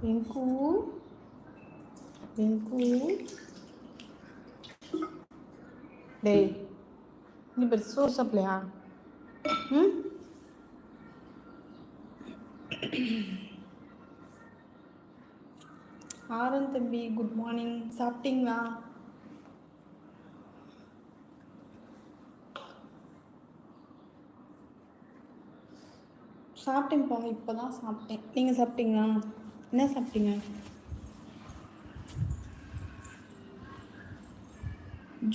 வெங்கு வெங்கு டேய் நீ பேர் சோறு சாப்பிடலையா? ம்? ஆரன் தம்பி குட் மார்னிங் சாப்பிட்டீங்களா? சாப்பிட்டேன் போங்க இப்போ தான் சாப்பிட்டேன். நீங்கள் சாப்பிட்டீங்களா? என்ன சாப்பிட்டீங்க?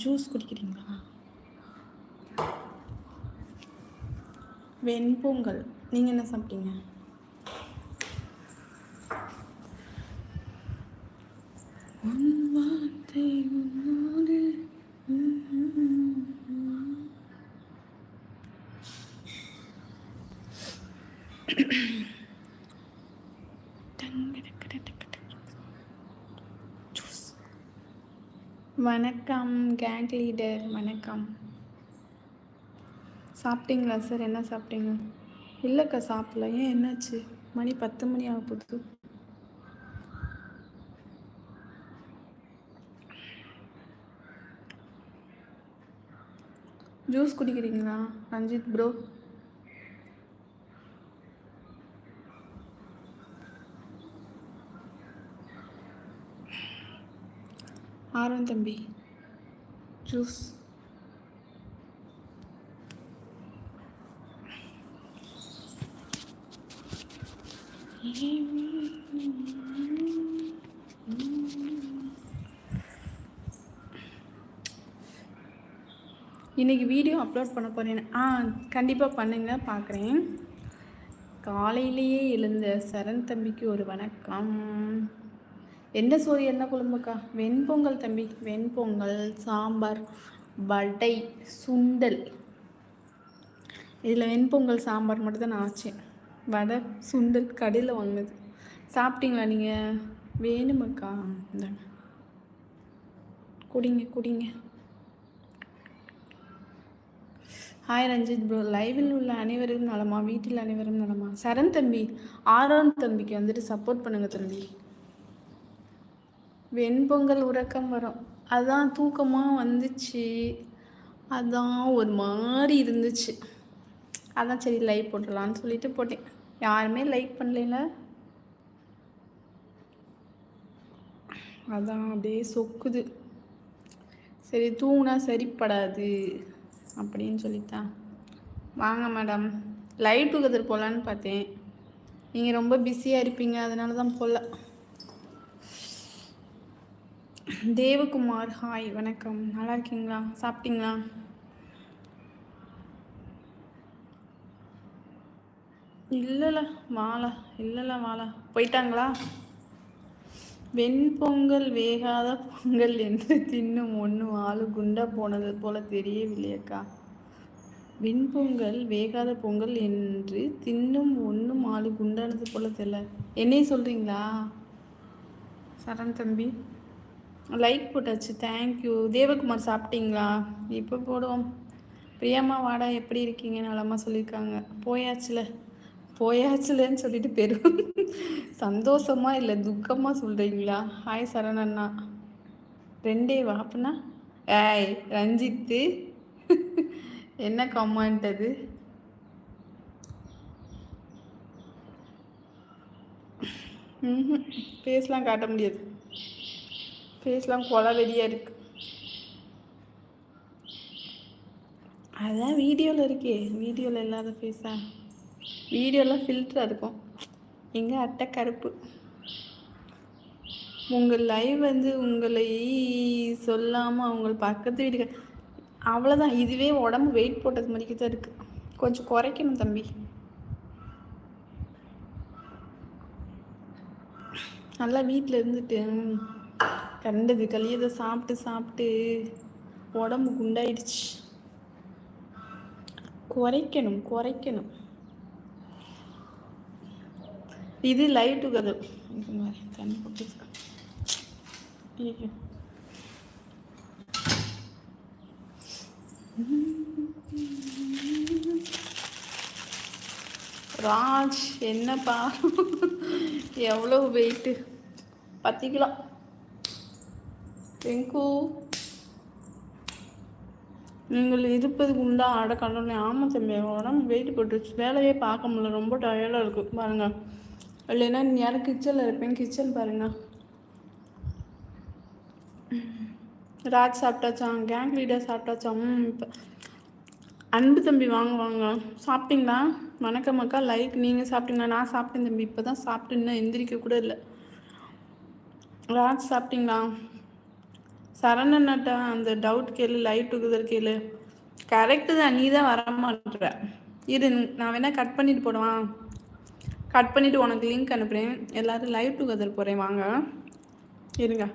ஜூஸ் குடிக்கிறீங்களா? வெண்பொங்கல் நீங்கள் என்ன சாப்பிட்டீங்க? வணக்கம் கேங் லீடர் வணக்கம். சாப்பிட்டீங்களா சார் என்ன சாப்பிட்டீங்க? இல்லைக்கா சாப்பிடல. ஏன் என்னாச்சு? மணி பத்து மணி ஆக போகுது. ஜூஸ் குடிக்கிறீங்களா? ரஞ்சித் ப்ரோ ஆர்வம் தம்பி. ஜூஸ். இன்னைக்கு வீடியோ அப்லோட் பண்ண போகிறேன் ஆ கண்டிப்பாக பண்ணுங்க பார்க்குறேன் காலையிலேயே எழுந்த சரண் தம்பிக்கு ஒரு வணக்கம். என்ன சோறு என்ன குழம்புக்கா? வெண்பொங்கல் தம்பி. வெண்பொங்கல் சாம்பார் வடை சுண்டல். இதில் வெண்பொங்கல் சாம்பார் மட்டும் தான் நான் ஆச்சேன். வடை சுண்டல் கடையில் வாங்கினது. சாப்பிட்டீங்களா நீங்கள் வேணுமாக்கா? இந்தாங்க. குடிங்க குடிங்க. ஹாய் ரஞ்சித் ப்ரோ லைவில் உள்ள அனைவரும் நலமா? வீட்டில் அனைவரும் நலமா? சரண் தம்பி ஆரோன் தம்பிக்கு வந்துட்டு சப்போர்ட் பண்ணுங்கள் தம்பி. வெண்பொங்கல் உறக்கம் வரும். அதான் தூக்கமாக வந்துச்சு. அதான் ஒரு மாதிரி இருந்துச்சு. அதான் சரி லைக் போட்டுடலான்னு சொல்லிட்டு போட்டேன். யாருமே லைக் பண்ணல அதான் அப்படியே சொக்குது. சரி தூங்கினா சரிப்படாது அப்படின்னு சொல்லித்தான் வாங்க மேடம் லைவ் டுகெதர் போகலான்னு பார்த்தேன். நீங்கள் ரொம்ப பிஸியாக இருப்பீங்க அதனால தான் போகல தேவகுமார் ஹாய் வணக்கம். நல்லா இருக்கீங்களா? சாப்பிட்டீங்களா? இல்லைல்ல வாழை இல்லைல்ல வாழை. போயிட்டாங்களா? வெண்பொங்கல் வேகாத பொங்கல் என்று தின்னும் ஒன்று ஆளு குண்டா போனது போல தெரியவில்லையக்கா வெண்பொங்கல் வேகாத பொங்கல் என்று தின்னும் ஒன்றும் ஆளு குண்டானது போல தெரியல. என்னையே சொல்கிறீங்களா சரண் தம்பி. லைக் போட்டாச்சு. தேங்க்யூ தேவகுமார் சாப்பிட்டீங்களா? இப்போ போடுவோம். பிரியம்மா வாடா எப்படி இருக்கீங்க? நலமாக சொல்லியிருக்காங்க போயாச்சுல. போயாச்சுலன்னு சொல்லிட்டு பெரும் சந்தோஷமா இல்லை துக்கமாக சொல்கிறீங்களா ஹாய் சரணண்ணா ரெண்டே வா அப்படின்னா ஏய் ரஞ்சித்து என்ன கமெண்ட் அது? பேசலாம் காட்ட முடியாது. ஃபேஸ்லாம் கொலை வெளியாக இருக்குது அதுதான் வீடியோவில் இருக்கே. வீடியோவில் இல்லாத ஃபேஸா வீடியோலாம் ஃபில்டராக இருக்கும். எங்கள் அட்டை கருப்பு. உங்கள் லைவ் வந்து உங்களை சொல்லாமல் அவங்க பக்கத்து வீடு அவ்வளோதான் இதுவே உடம்பு வெயிட் போட்டது மாதிரிக்கு தான் இருக்குது கொஞ்சம் குறைக்கணும் தம்பி. நல்லா வீட்டில் இருந்துட்டு கண்டது கழியதை சாப்பிட்டு சாப்பிட்டு உடம்பு குண்டாயிடுச்சு. குறைக்கணும் குறைக்கணும். இது லைவ் கதை தண்ணி போட்டு ராஜ் என்னப்பா? எவ்வளோ வெயிட்டு பத்து கிலோ. வெங்கு நீங்கள் இருப்பதுக்கு உண்டா ஆட கடவுளே ஆமாம் தம்பி உடம்பு வெயிட் போட்டுருச்சு. வேலையே பார்க்க முடியல ரொம்ப டயர்டாக இருக்குது பாருங்கள் இல்லைன்னா யாரும் கிச்சனில் இருப்பேன் கிச்சன் பாருங்கள் ராஜ் சாப்பிட்டாச்சா? கேங் லீடர் சாப்பிட்டாச்சா? ம் இப்போ அன்பு தம்பி வாங்க வாங்க. சாப்பிட்டீங்களா? வணக்கம் அக்கா லைக் நீங்கள் சாப்பிட்டீங்களா? நான் சாப்பிட்டேன் தம்பி இப்போ தான் சாப்பிட்டு இன்னும் எந்திரிக்க கூட இல்லை. ராஜ் சாப்பிட்டீங்களா? சரணண்ணட்ட அந்த டவுட் கேளு லைவ் டுகெதர் கேளு. கரெக்டு தான் நீ தான் வர இரு நான் வேணா கட் பண்ணிட்டு போடுவான் கட் பண்ணிவிட்டு உனக்கு லிங்க் அனுப்புகிறேன் எல்லோரும் லைவ் டுகெதர் போகிறேன் வாங்க. இருங்க.